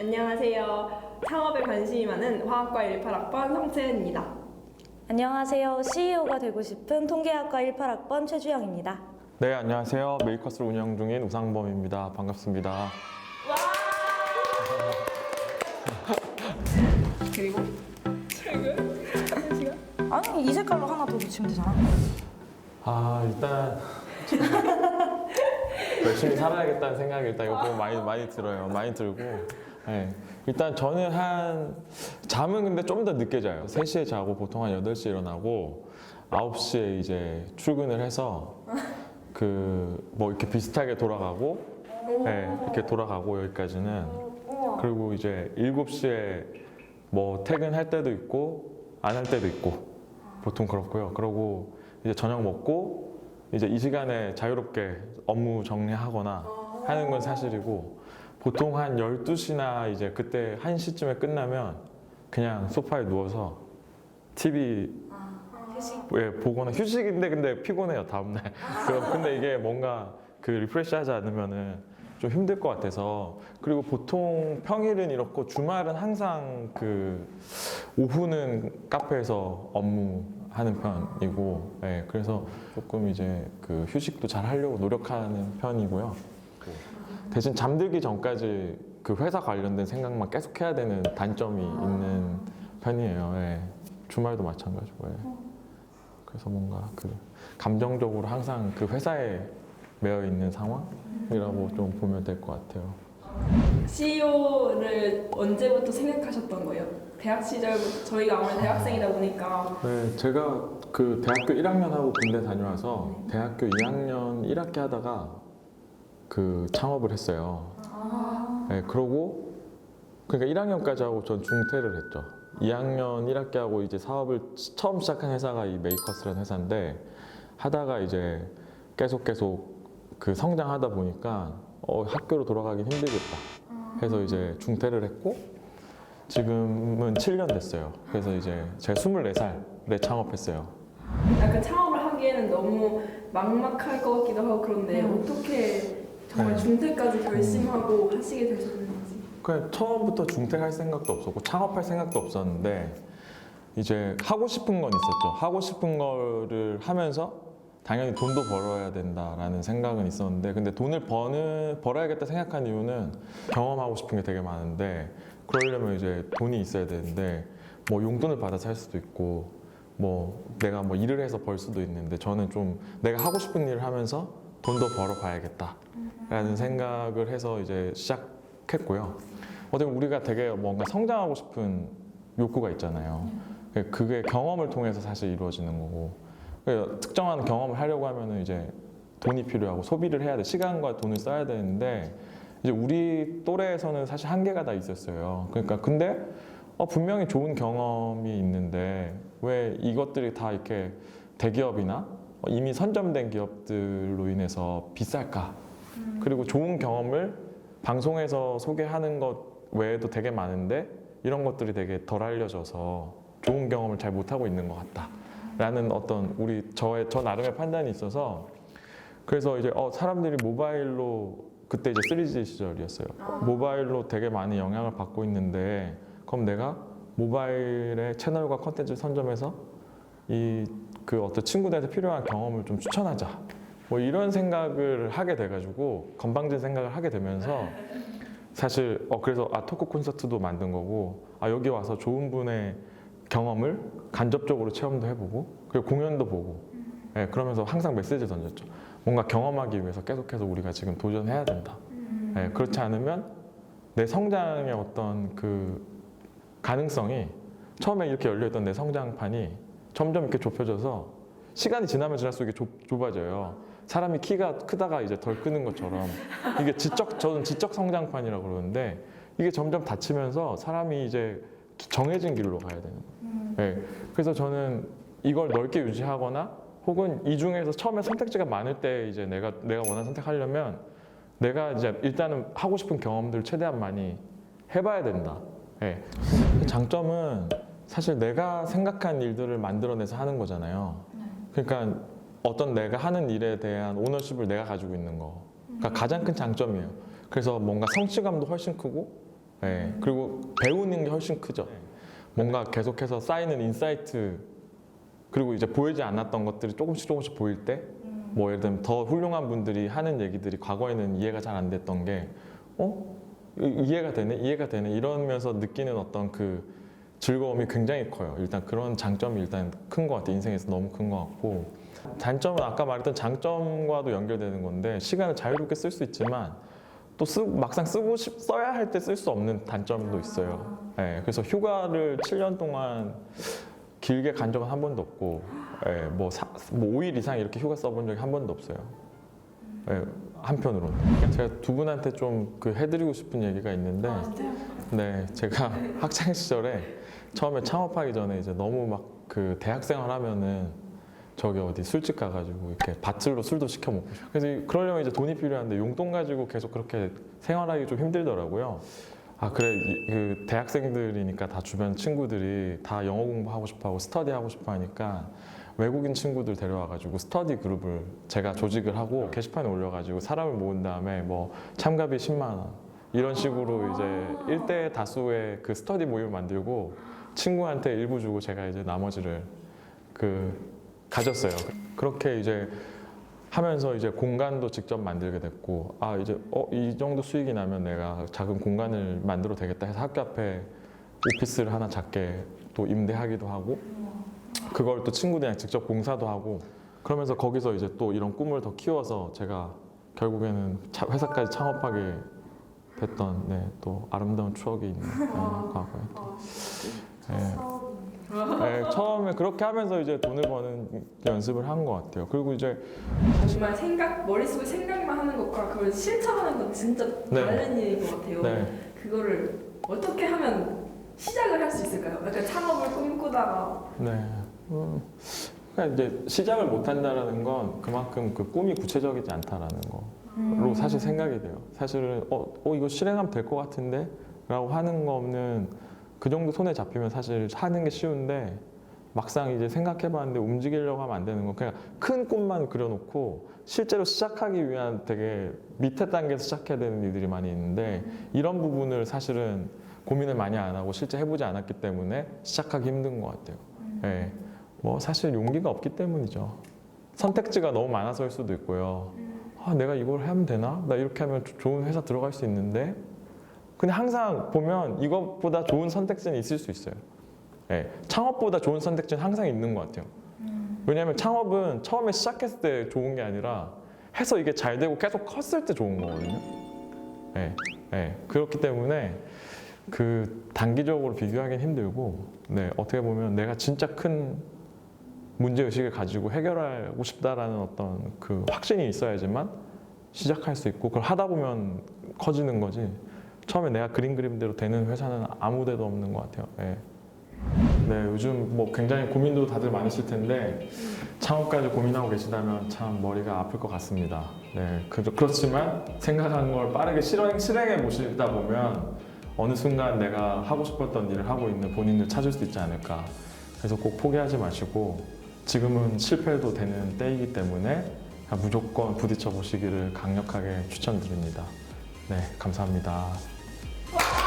안녕하세요. 창업에 관심이 많은 화학과 18학번 성채은입니다. 안녕하세요. CEO가 되고 싶은 통계학과 18학번 최주영입니다. 네, 안녕하세요. 메이커스를 운영 중인 우상범입니다. 반갑습니다. 그리고 아니 이 색깔로 하나 더 붙이면 되잖아. 아, 일단 열심히 살아야겠다는 생각이 일단 이거 보고 많이 많이 들어요. 많이 들고. 네. 일단 저는 한 잠은 근데 좀 더 늦게 자요. 3시에 자고 보통 한 8시에 일어나고 9시에 이제 출근을 해서 그 뭐 이렇게 비슷하게 돌아가고 네, 이렇게 돌아가고 여기까지는 그리고 이제 7시에 뭐 퇴근할 때도 있고 안 할 때도 있고 보통 그렇고요. 그러고 이제 저녁 먹고 이제 이 시간에 자유롭게 업무 정리하거나 하는 건 사실이고 보통 한 12시나 이제 그때 1시쯤에 끝나면 그냥 소파에 누워서 TV 예, 보거나 휴식인데 근데 피곤해요 다음날. 그럼 근데 이게 뭔가 그 리프레시 하지 않으면은 좀 힘들 것 같아서 그리고 보통 평일은 이렇고 주말은 항상 그 오후는 카페에서 업무하는 편이고 예, 그래서 조금 이제 그 휴식도 잘 하려고 노력하는 편이고요. 대신 잠들기 전까지 그 회사 관련된 생각만 계속 해야 되는 단점이 있는 편이에요. 예. 주말도 마찬가지고. 예. 그래서 뭔가 그 감정적으로 항상 그 회사에 매여 있는 상황이라고 좀 보면 될 것 같아요. CEO를 언제부터 생각하셨던 거예요? 대학 시절부터 저희가 아무래도 대학생이다 보니까 네, 제가 그 대학교 1학년 하고 군대 다녀와서 대학교 2학년 1학기 하다가 그 창업을 했어요. 네, 그러고 그러니까 1학년까지 하고 전 중퇴를 했죠. 2학년 1학기 하고 이제 사업을 처음 시작한 회사가 이 메이커스라는 회사인데 하다가 이제 계속 계속 그 성장하다 보니까 어, 학교로 돌아가긴 힘들겠다. 해서 이제 중퇴를 했고 지금은 7년 됐어요. 그래서 이제 제가 24살에 창업했어요. 약간 창업을 하기에는 너무 막막할 것 같기도 하고 그런데 어떻게 정말 네. 중퇴까지 결심하고 하시게 되셨는지 그냥 처음부터 중퇴할 생각도 없었고 창업할 생각도 없었는데 이제 하고 싶은 건 있었죠. 하고 싶은 거를 하면서 당연히 돈도 벌어야 된다라는 생각은 있었는데 근데 돈을 버는 벌어야겠다 생각한 이유는 경험하고 싶은 게 되게 많은데 그러려면 이제 돈이 있어야 되는데 뭐 용돈을 받아서 할 수도 있고 뭐 내가 뭐 일을 해서 벌 수도 있는데 저는 좀 내가 하고 싶은 일을 하면서 돈도 벌어 봐야겠다라는 생각을 해서 이제 시작했고요. 어떻게 우리가 되게 뭔가 성장하고 싶은 욕구가 있잖아요. 그게 경험을 통해서 사실 이루어지는 거고 그러니까 특정한 경험을 하려고 하면은 이제 돈이 필요하고 소비를 해야 돼 시간과 돈을 써야 되는데 이제 우리 또래에서는 사실 한계가 다 있었어요. 그러니까 근데 어, 분명히 좋은 경험이 있는데 왜 이것들이 다 이렇게 대기업이나 어, 이미 선점된 기업들로 인해서 비쌀까? 그리고 좋은 경험을 방송에서 소개하는 것 외에도 되게 많은데 이런 것들이 되게 덜 알려져서 좋은 경험을 잘 못하고 있는 것 같다 라는 어떤 우리 저의 저 나름의 판단이 있어서 그래서 이제 어, 사람들이 모바일로 그때 이제 3G 시절이었어요. 모바일로 되게 많이 영향을 받고 있는데 그럼 내가 모바일의 채널과 컨텐츠를 선점해서 이 그 어떤 친구들한테 필요한 경험을 좀 추천하자. 뭐 이런 생각을 하게 돼가지고 건방진 생각을 하게 되면서 사실 어 그래서 아 토크 콘서트도 만든 거고 아 여기 와서 좋은 분의 경험을 간접적으로 체험도 해보고 그리고 공연도 보고 예, 그러면서 항상 메시지를 던졌죠. 뭔가 경험하기 위해서 계속해서 우리가 지금 도전해야 된다. 예, 그렇지 않으면 내 성장의 어떤 그 가능성이 처음에 이렇게 열려있던 내 성장판이 점점 이렇게 좁혀져서 시간이 지나면 지날수록 이게 좁, 좁아져요. 사람이 키가 크다가 이제 덜 크는 것처럼 이게 지적 저는 지적 성장판이라고 그러는데 이게 점점 닫히면서 사람이 이제 정해진 길로 가야 되는 거예요. 네. 그래서 저는 이걸 넓게 유지하거나 혹은 이 중에서 처음에 선택지가 많을 때 이제 내가 내가 원하는 선택하려면 내가 이제 일단은 하고 싶은 경험들을 최대한 많이 해봐야 된다. 네. 장점은 사실 내가 생각한 일들을 만들어내서 하는 거잖아요. 그러니까 어떤 내가 하는 일에 대한 오너십을 내가 가지고 있는 거. 그러니까 가장 큰 장점이에요. 그래서 뭔가 성취감도 훨씬 크고 예, 그리고 배우는 게 훨씬 크죠. 뭔가 계속해서 쌓이는 인사이트 그리고 이제 보이지 않았던 것들이 조금씩 조금씩 보일 때 뭐 예를 들면 더 훌륭한 분들이 하는 얘기들이 과거에는 이해가 잘 안 됐던 게 어? 이- 이해가 되네? 이해가 되네? 이러면서 느끼는 어떤 그 즐거움이 굉장히 커요. 일단 그런 장점이 일단 큰 것 같아요. 인생에서 너무 큰 것 같고 단점은 아까 말했던 장점과도 연결되는 건데 시간을 자유롭게 쓸 수 있지만 또 쓰, 막상 쓰고 싶, 써야 할 때 쓸 수 없는 단점도 있어요. 예, 그래서 휴가를 7년 동안 길게 간 적은 한 번도 없고, 예, 뭐, 사, 뭐 5일 이상 이렇게 휴가 써본 적이 한 번도 없어요. 예, 한편으로는. 제가 두 분한테 좀 그 해드리고 싶은 얘기가 있는데, 아, 진짜요? 네, 제가 학창 시절에 처음에 창업하기 전에 이제 너무 막 그 대학생활 하면은 저기 어디 술집 가가지고 이렇게 밭을로 술도 시켜 먹고. 그래서 이- 그러려면 이제 돈이 필요한데 용돈 가지고 계속 그렇게 생활하기 좀 힘들더라고요. 아 그래 이- 그 대학생들이니까 다 주변 친구들이 다 영어 공부하고 싶어하고 스터디 하고 싶어하니까 외국인 친구들 데려와가지고 스터디 그룹을 제가 조직을 하고 게시판에 올려가지고 사람을 모은 다음에 뭐 참가비 10만 원 이런 식으로 이제 일대 다수의 그 스터디 모임을 만들고 친구한테 일부 주고 제가 이제 나머지를 그 가졌어요. 그렇게 이제 하면서 이제 공간도 직접 만들게 됐고 아 이제 어 이 정도 수익이 나면 내가 작은 공간을 만들어 되겠다 해서 학교 앞에 오피스를 하나 작게 또 임대하기도 하고 그걸 또 친구들이랑 직접 공사도 하고 그러면서 거기서 이제 또 이런 꿈을 더 키워서 제가 결국에는 차- 회사까지 창업하게 됐던 네, 또 아름다운 추억이 있는 네, 과거에 아, 네. 네, 처음에 그렇게 하면서 이제 돈을 버는 연습을 한 것 같아요. 그리고 이제 정말 생각 머릿속에 생각만 하는 것과 그걸 실천하는 건 진짜 네. 다른 일인 것 같아요. 네, 그거를 어떻게 하면 시작을 할 수 있을까요? 약간 창업을 꿈꾸다가 네. 음, 그러니까 이제 시작을 못 한다라는 건 그만큼 그 꿈이 구체적이지 않다라는 거로 사실 생각이 돼요. 사실은 어, 어 이거 실행하면 될 것 같은데라고 하는 거 없는 그 정도 손에 잡히면 사실 하는 게 쉬운데 막상 이제 생각해봤는데 움직이려고 하면 안 되는 거 그냥 큰 꿈만 그려놓고 실제로 시작하기 위한 되게 밑에 단계에서 시작해야 되는 일들이 많이 있는데 이런 부분을 사실은 고민을 많이 안 하고 실제 해보지 않았기 때문에 시작하기 힘든 것 같아요. 예. 뭐 사실 용기가 없기 때문이죠. 선택지가 너무 많아서일 수도 있고요. 아, 내가 이걸 하면 되나? 나 이렇게 하면 조- 좋은 회사 들어갈 수 있는데. 근데 항상 보면 이것보다 좋은 선택지는 있을 수 있어요. 예. 창업보다 좋은 선택지는 항상 있는 것 같아요. 왜냐하면 창업은 처음에 시작했을 때 좋은 게 아니라 해서 이게 잘 되고 계속 컸을 때 좋은 거거든요. 예. 예. 그렇기 때문에 그 단기적으로 비교하기는 힘들고, 네, 어떻게 보면 내가 진짜 큰 문제 의식을 가지고 해결하고 싶다라는 어떤 그 확신이 있어야지만 시작할 수 있고 그걸 하다 보면 커지는 거지. 처음에 내가 그린 그림대로 되는 회사는 아무데도 없는 것 같아요. 예. 네, 요즘 뭐 굉장히 고민도 다들 많으실 텐데 창업까지 고민하고 계시다면 참 머리가 아플 것 같습니다. 네, 그, 그렇지만 생각한 걸 빠르게 실행, 실행해 보시다 보면 어느 순간 내가 하고 싶었던 일을 하고 있는 본인을 찾을 수 있지 않을까. 그래서 꼭 포기하지 마시고 지금은 실패해도 되는 때이기 때문에 무조건 부딪혀 보시기를 강력하게 추천드립니다. 네, 감사합니다. Wow.